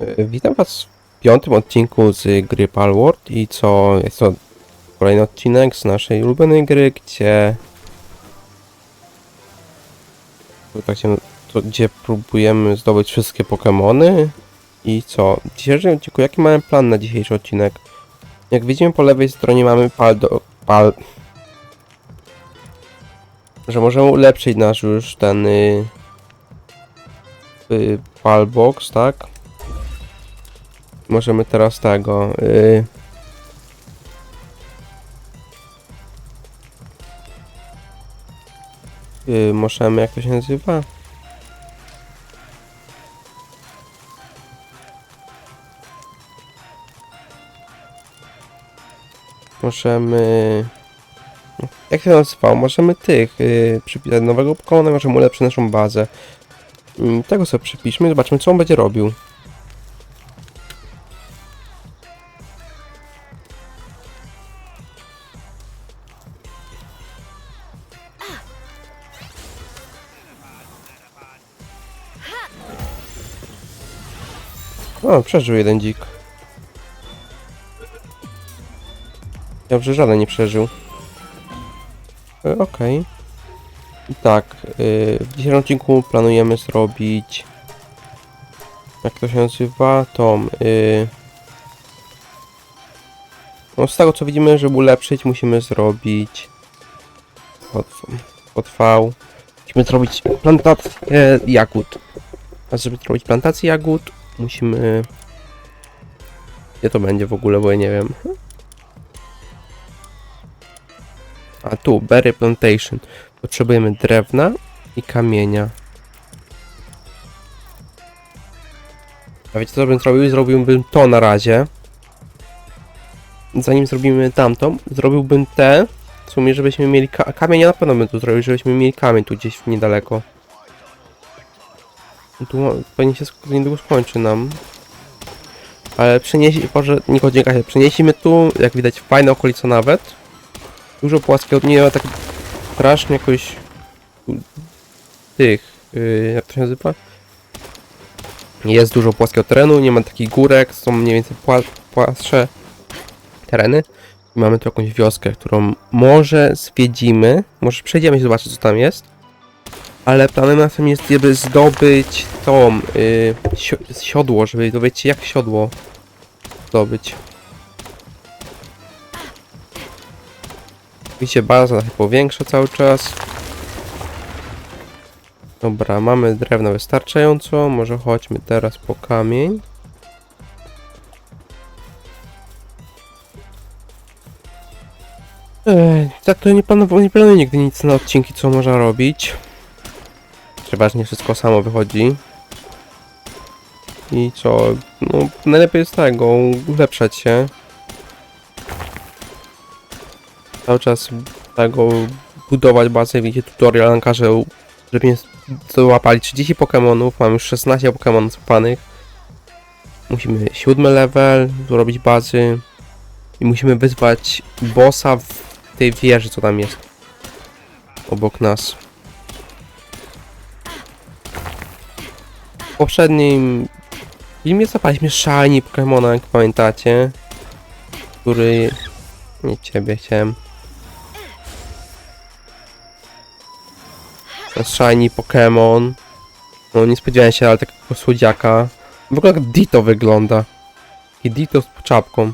E, Witam Was w piątym odcinku z gry Palworld i co jest to kolejny odcinek z naszej ulubionej gry, gdzie tak gdzie próbujemy zdobyć wszystkie Pokémony i co? W dzisiejszym odcinku, jaki mamy plan na dzisiejszy odcinek? Jak widzimy po lewej stronie mamy Paldo, Pal... że możemy ulepszyć nasz już ten y, y, Palbox, tak? Możemy teraz tego. Yy... Yy, możemy, jak to się nazywa? Możemy. Jak się nazywa? Możemy tych yy, przypisać nowego pokona, możemy ulepszyć naszą bazę. Yy, tego sobie przypiszmy, zobaczymy co on będzie robił. O, przeżył jeden dzik. Dobrze, żaden nie przeżył. E, Okej. I tak, y, w dzisiejszym odcinku planujemy zrobić... Jak to się nazywa? Tą... Y, no z tego co widzimy, żeby ulepszyć, musimy zrobić... V. Musimy zrobić plantację jagód. A żeby zrobić plantację jagód, musimy... Gdzie to będzie w ogóle, bo ja nie wiem. A tu, Berry Plantation. Potrzebujemy drewna i kamienia. A wiecie co bym zrobił? Zrobiłbym to na razie. Zanim zrobimy tamtą, zrobiłbym te. W sumie, żebyśmy mieli ka kamień, ja na pewno bym tu zrobił, żebyśmy mieli kamień tu gdzieś niedaleko. Tu pewnie się niedługo skończy nam. Ale przenieś, może nie chodzi o kasę, przenieśmy tu, jak widać, fajne okolice nawet. Dużo płaskiego, nie tak strasznie jakoś tych, yy, jak to się nazywa? Jest dużo płaskiego terenu, nie ma takich górek, są mniej więcej pła płaszcze tereny. I mamy tu jakąś wioskę, którą może zwiedzimy, może przejdziemy się zobaczyć co tam jest. Ale planem naszym jest, żeby zdobyć tą yy, sio siodło, żeby dowiedzieć się jak siodło zdobyć. Baza się powiększa cały czas. Dobra, mamy drewno wystarczająco. Może chodźmy teraz po kamień. Ej, tak to nie planuję, nie planuję nigdy nic na odcinki, co można robić. Przeważnie wszystko samo wychodzi. I co? No, najlepiej jest tego, ulepszać się. Cały czas tego budować bazę, widzicie tutorial na każe, żeby nie złapali 30 Pokémonów, mam już 16 Pokémonów złapanych. Musimy siódmy level, zrobić bazy i musimy wyzwać bossa w tej wieży, co tam jest obok nas. Poprzednim filmie zapaliśmy Shiny Pokémona, jak pamiętacie, który... Nie ciebie chciałem. Shiny Pokémon. No nie spodziewałem się, ale takiego słodziaka. W ogóle jak Ditto wygląda. I Ditto z czapką. Nie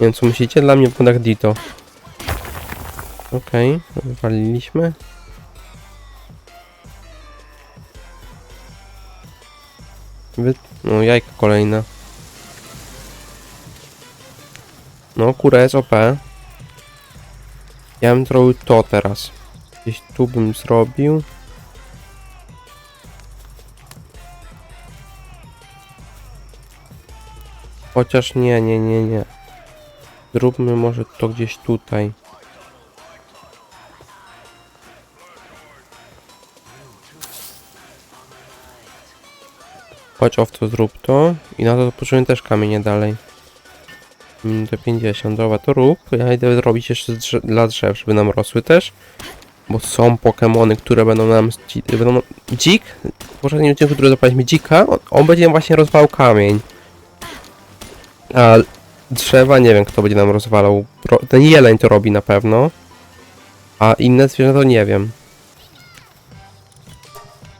wiem co myślicie, dla mnie wygląda jak Ditto. Okej, okay, wywaliliśmy. No jajka kolejne. No kura jest OP. Ja bym zrobił to teraz. Gdzieś tu bym zrobił. Chociaż nie, nie, nie, nie. Zróbmy może to gdzieś tutaj. Chodź owco, zrób to. I na to potrzebujemy też kamienie dalej. Minutę 50, dobra, to rób. Ja idę zrobić jeszcze dla drzew, żeby nam rosły też. Bo są Pokemony, które będą nam... Będą... Dzik? W poprzednim odcinku, który zapaliśmy dzika, on, on będzie nam właśnie rozwalał kamień. A drzewa, nie wiem kto będzie nam rozwalał. Ro ten jeleń to robi na pewno. A inne zwierzęta to nie wiem.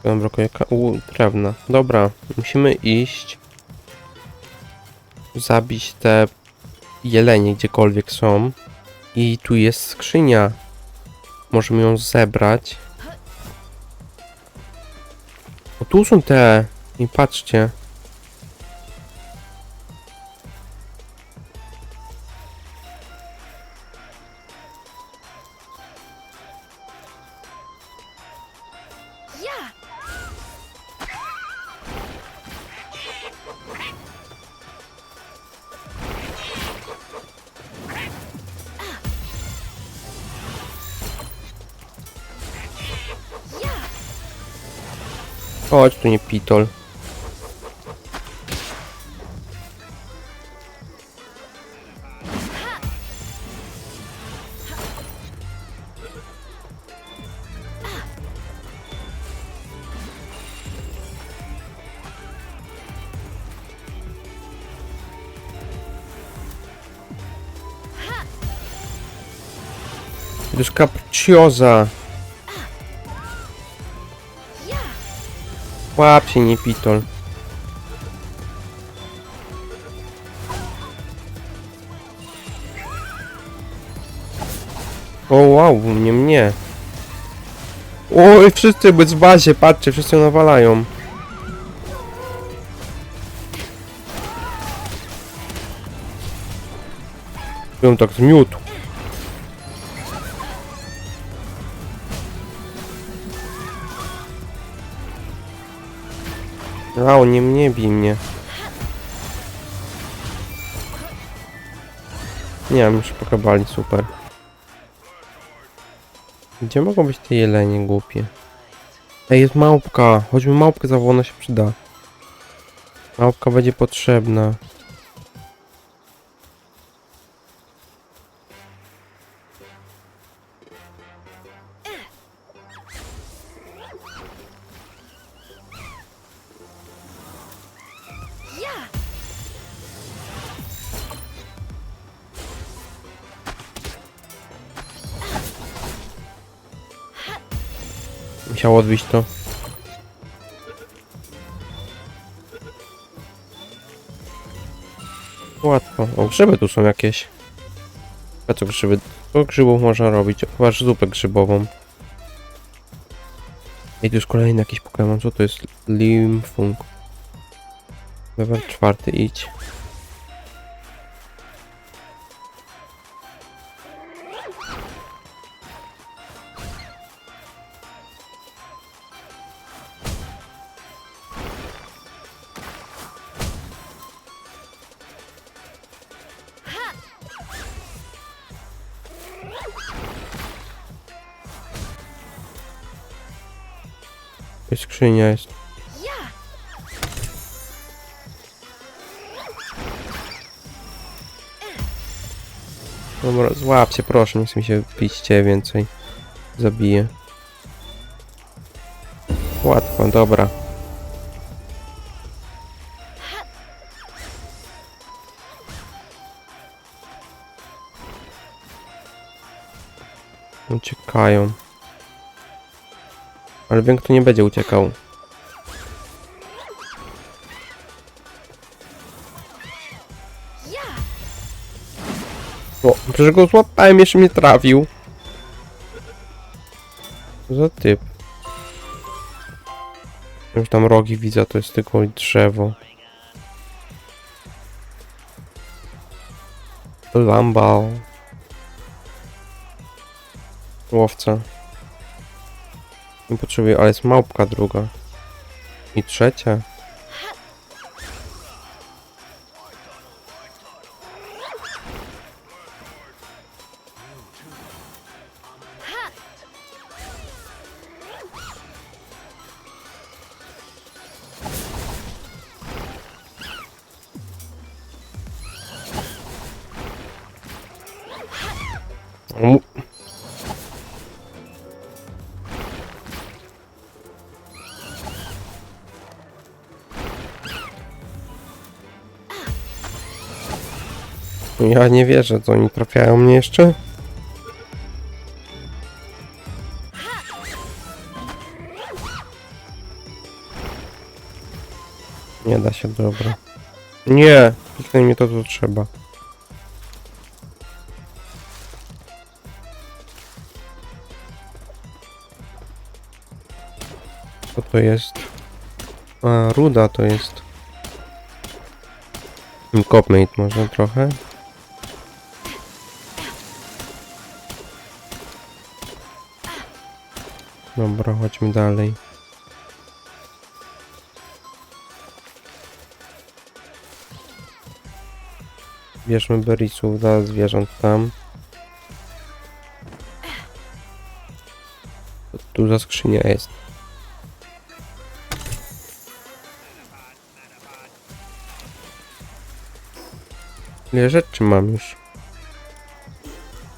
Nam brakuje u, drewna. Dobra, musimy iść. Zabić te jelenie gdziekolwiek są. I tu jest skrzynia. Możemy ją zebrać. O, tu są te. I patrzcie. Ja! Chodź tu nie pitol. To jest kapcioza. Łap się, nie pitol. O wow, mnie mnie. Oj, wszyscy być w bazie, patrzcie, wszyscy ją nawalają. Ją tak zmiótł. A, on nie mnie bij mnie. Nie wiem, już pokabali, super. Gdzie mogą być te jelenie głupie? Ej, jest małpka. Chodźmy małpkę za ona się przyda. Małpka będzie potrzebna. Musiało odbić to. Łatwo. O, grzyby tu są jakieś. A co grzyby? Co grzybów można robić? Chyba zupę grzybową. I tu jest kolejny jakiś Pokémon. Co to jest? Limfung. Level czwarty, idź. Jest skrzynia jest. Dobra, złap się proszę, nie chce mi się pić cię więcej. Zabiję. Łatwo, dobra. Uciekają. Ale wiem, kto nie będzie uciekał. O, przecież go złapałem, jeszcze mnie trafił. Co za typ. Już tam rogi widzę, to jest tylko drzewo. Lambał. Łowca. Nie potrzebuję, ale jest małpka druga. I trzecia. Ja nie wierzę, co oni trafiają mnie jeszcze. Nie da się, dobra. Nie! Kliknij mi to, co trzeba. Co to jest? A, ruda to jest. Copmate może trochę. Dobra, chodźmy dalej. Bierzmy berisów dla zwierząt tam. Tu za skrzynia jest? Ile rzeczy mam już?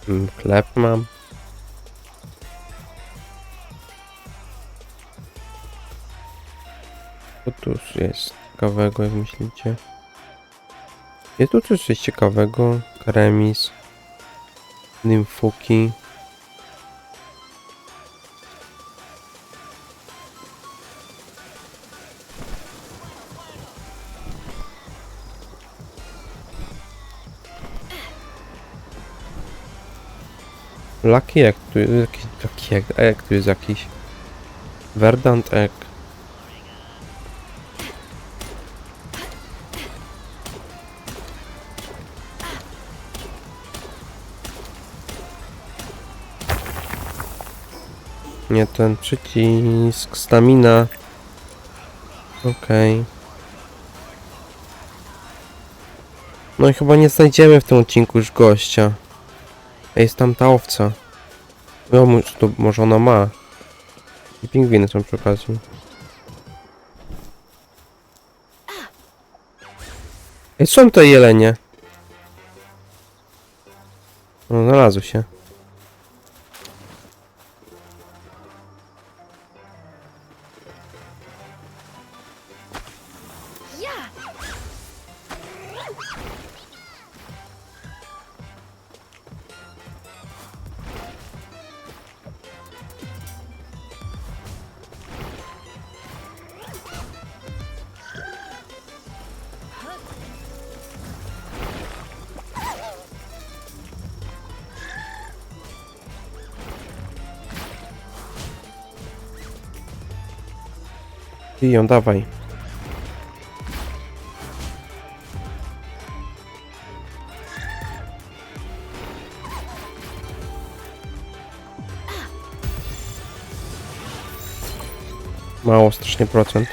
Mm, Chleb mam. Tu jest ciekawego, jak myślicie? Jest tu coś ciekawego? Karemis. Nymfuki. Lucky Egg, tu jest jakiś Lucky Egg, egg tu jest jakiś. Verdant Egg. Nie ten przycisk, stamina. Okej. No i chyba nie znajdziemy w tym odcinku już gościa. Jest tam ta owca. No, to może ona ma. I pingwiny są przy okazji. Ej, są te jelenie. No, znalazły się. I ją dawaj. Mało strasznie procent.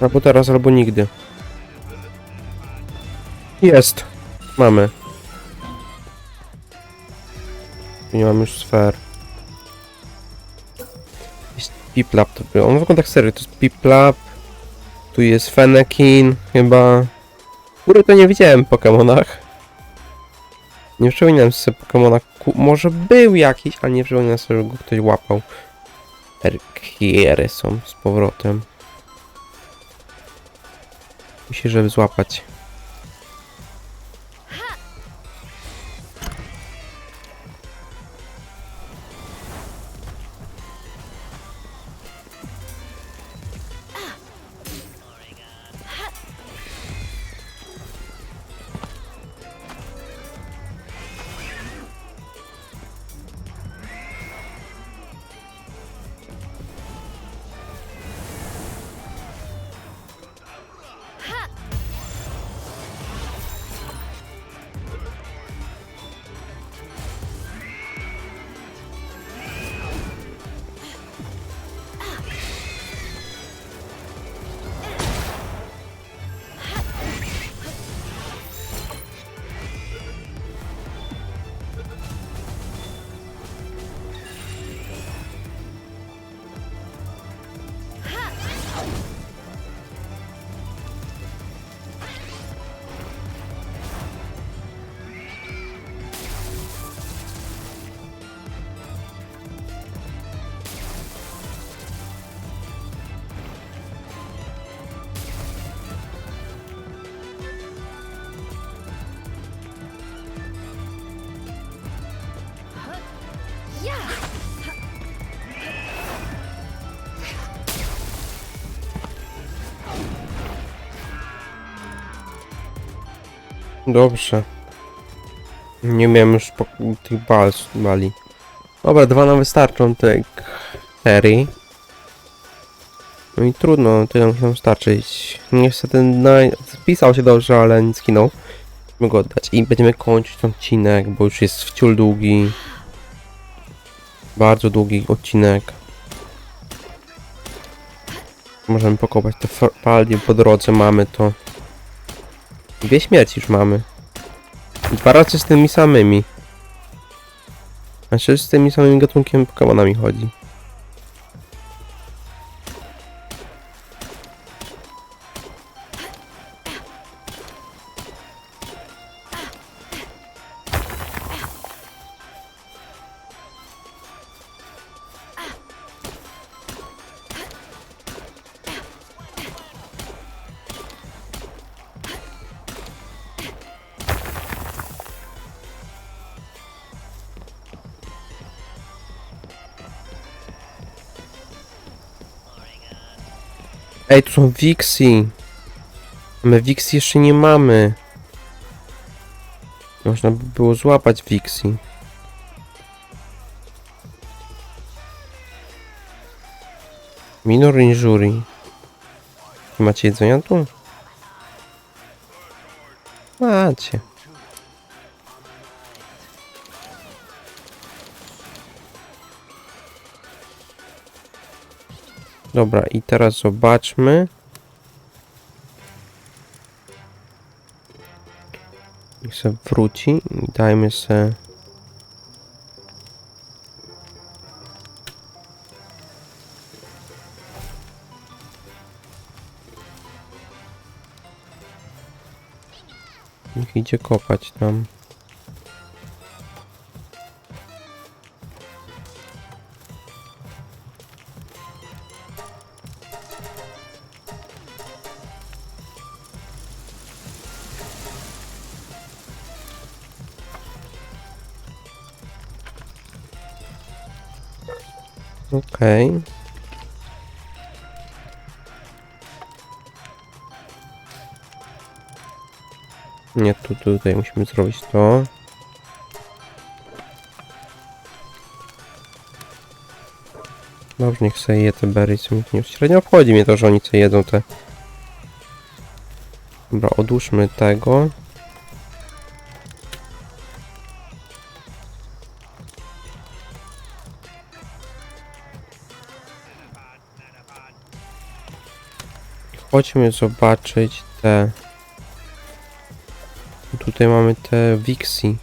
Albo teraz, albo nigdy. Jest. Mamy. Nie mam już sfer. Jest Piplap to był. On wygląda tak serio. To jest Piplap. Tu jest Fennekin chyba. Góry to nie widziałem w Pokemonach. Nie przypominam sobie Pokemona. Ku- Może był jakiś, ale nie przypominam sobie, że go ktoś łapał. Erkiery są z powrotem. Musi, żeby złapać. Dobrze. Nie miałem już tych bal, bali. Dobra, dwa nam wystarczą, te cztery. No i trudno, tyle musi nam starczyć. Niestety no, spisał się dobrze, ale nie skinął. Musimy go oddać. I będziemy kończyć ten odcinek, bo już jest wciul długi. Bardzo długi odcinek. Możemy pokopać te fa- palnie po drodze, mamy to. Dwie śmierci już mamy. Dwa razy z tymi samymi. Znaczy z tymi samymi gatunkiem Pokemonami chodzi. Ej, tu są Wixi. My Wixi jeszcze nie mamy. Można by było złapać Wixi. Minor injury. Macie jedzenia tu? Macie. Dobra, i teraz zobaczmy. Niech se wróci dajmy se... Niech idzie kopać tam. Okej. Nie, tu, tutaj musimy zrobić to. Dobrze, niech sobie je te berry, co mi nie średnio obchodzi mnie to, że oni co jedzą te... Dobra, odłóżmy tego. Chodźmy zobaczyć te... Tutaj mamy te Wixi.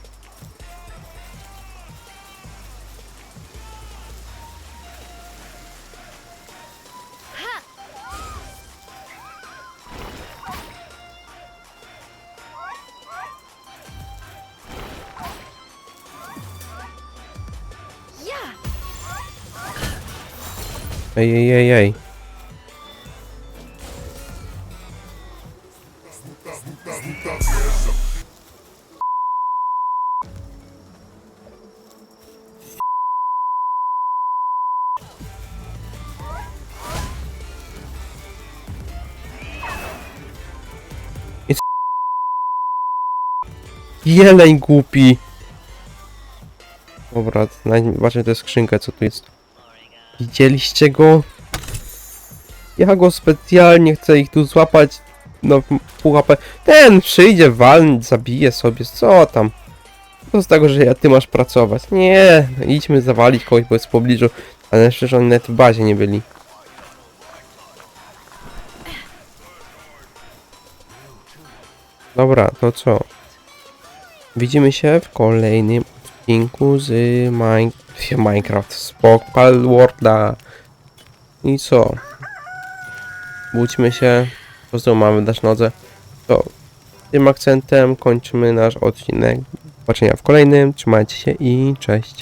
Ej, ej, ej, ej. Jeleń głupi! Dobra, zobaczmy tę skrzynkę, co tu jest. Widzieliście go? Ja go specjalnie chcę ich tu złapać. No, pół. Ten przyjdzie, walnąć, zabije sobie. Co tam? Co z tego, że ja, ty masz pracować? Nie, no idźmy zawalić kogoś, bo jest w pobliżu. Ale szczerze, oni nawet w bazie nie byli. Dobra, to co? Widzimy się w kolejnym odcinku z Mine... Minecraft Spokpal Worlda. I co? Budźmy się. Po prostu mamy dać nodze. To tym akcentem kończymy nasz odcinek. Do zobaczenia w kolejnym. Trzymajcie się i cześć.